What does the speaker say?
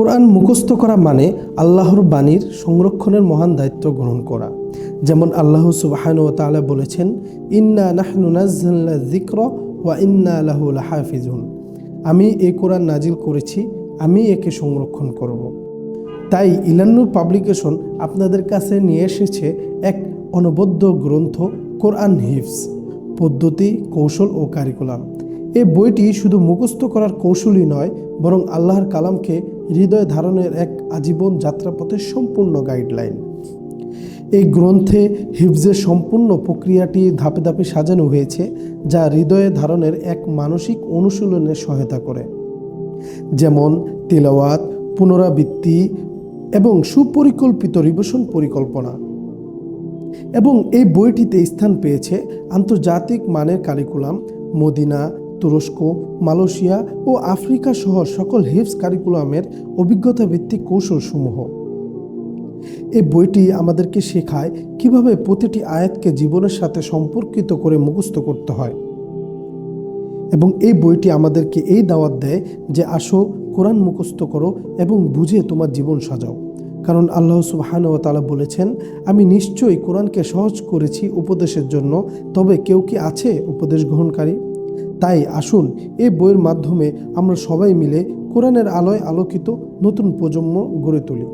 কোরআন মুখস্থ করা মানে আল্লাহর বাণীর সংরক্ষণের মহান দায়িত্ব গ্রহণ করা। যেমন আল্লাহ সুবাহান ও তাআলা বলেছেন, ইন্না নাহনু নাজ্জালনা যিকর ওয়া ইন্না লাহু হাফিজুন আমি এই কোরআন নাজিল করেছি, আমি একে সংরক্ষণ করব। তাই ইলান্নুর পাবলিকেশন আপনাদের কাছে নিয়ে এসেছে এক অনবদ্য গ্রন্থ, কোরআন হিফস পদ্ধতি, কৌশল ও কারিকুলাম। এই বইটি শুধু মুখস্থ করার কৌশলই নয়, বরং আল্লাহর কালামকে হৃদয় ধারণের এক আজীবন যাত্রাপথের সম্পূর্ণ গাইডলাইন। এই গ্রন্থে হিফজের সম্পূর্ণ প্রক্রিয়াটি ধাপে ধাপে সাজানো হয়েছে, যা হৃদয়ে ধারণের এক মানসিক অনুশীলনের সহায়তা করে। যেমন তেলাওয়াত, পুনরাবৃত্তি এবং সুপরিকল্পিত রিবেশন পরিকল্পনা। এবং এই বইটিতে স্থান পেয়েছে আন্তর্জাতিক মানের কারিকুলাম, মদিনা তুরস্ক, মালয়েশিয়া ও আফ্রিকা সহ সকল হিফস কারিকুলামের অভিজ্ঞতা ভিত্তিক কৌশলসমূহ। এই বইটি আমাদেরকে শেখায় কীভাবে প্রতিটি আয়াতকে জীবনের সাথে সম্পর্কিত করে মুখস্থ করতে হয়। এবং এই বইটি আমাদেরকে এই দাওয়াত দেয় যে আসো, কোরআন মুখস্থ করো এবং বুঝে তোমার জীবন সাজাও। কারণ আল্লাহ সুবহান ও তালা বলেছেন, আমি নিশ্চয়ই কোরআনকে সহজ করেছি উপদেশের জন্য, তবে কেউ কি আছে উপদেশ গ্রহণকারী? তাই আসুন এই বইয়ের মাধ্যমে আমরা সবাই মিলে কোরআনের আলোয় আলোকিত নতুন প্রজন্ম গড়ে তুলি।